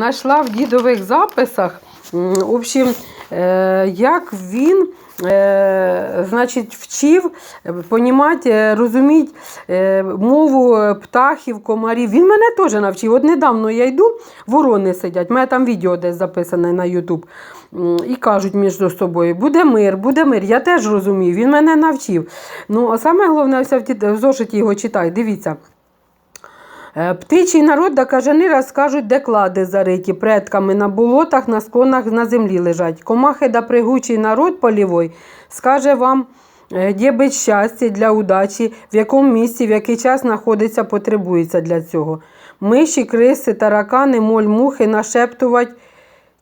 Знайшла в дідових записах, в общем, е, як він е, значить, вчив понімати, е, розуміти мову птахів, комарів. Він мене теж навчив. От недавно я йду, ворони сидять. У мене там відео десь записане на Ютуб. І кажуть між собою, буде мир, буде мир. Я теж розумію, він мене навчив. Ну, а саме головне, все в зошиті його читай. Дивіться. Е, Птичий народ да кажани розкажуть, де клади зариті предками на болотах, на склонах на землі лежать. Комахи да пригучий народ полівой скаже вам, е, де бить щастя для удачі, в якому місці, в який час знаходиться, потребується для цього. Миші, криси, таракани, моль, мухи нашептувати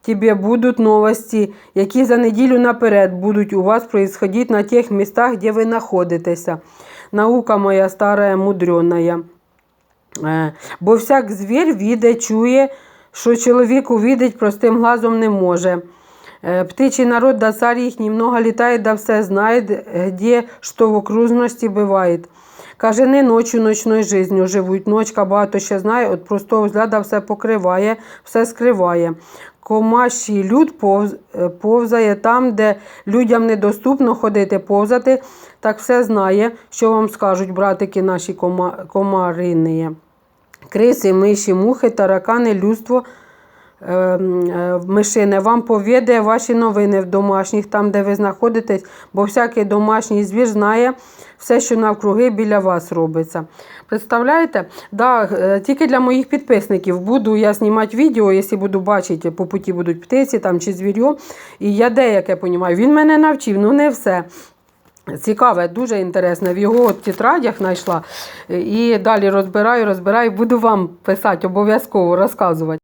тебе будуть новості, які за неділю наперед будуть у вас происходить на тих містах, де ви знаходитеся. Наука моя старая, мудреная. Е, Бо всяк звір віде, чує, що чоловік увидеть простим глазом не може. Е, Птичий народ да царь їхній много літає, да все знає, де що в окружності буває. Каже, не ночью ночною жизнью живуть. Ночка багато ще знає, от простого взгляда все покриває, все скриває. Комаші люд повз, е, повзає там, де людям недоступно ходити, повзати, так все знає, що вам скажуть братики наші кома, комарині. Криси, миші, мухи, таракани, людство, е, е, мишине вам повідає ваші новини в домашніх, там, де ви знаходитесь, бо всякий домашній звір знає все, що навкруги біля вас робиться. Представляєте? Да, е, тільки для моїх підписників буду я знімати відео, якщо буду бачити, по путі будуть птиці там, чи звір'ю. І я деяке розумію. Він мене навчив, ну не все. Цікаве, дуже інтересне. В його тетрадях знайшла. І далі розбираю, розбираю, буду вам писати обов'язково розказувати.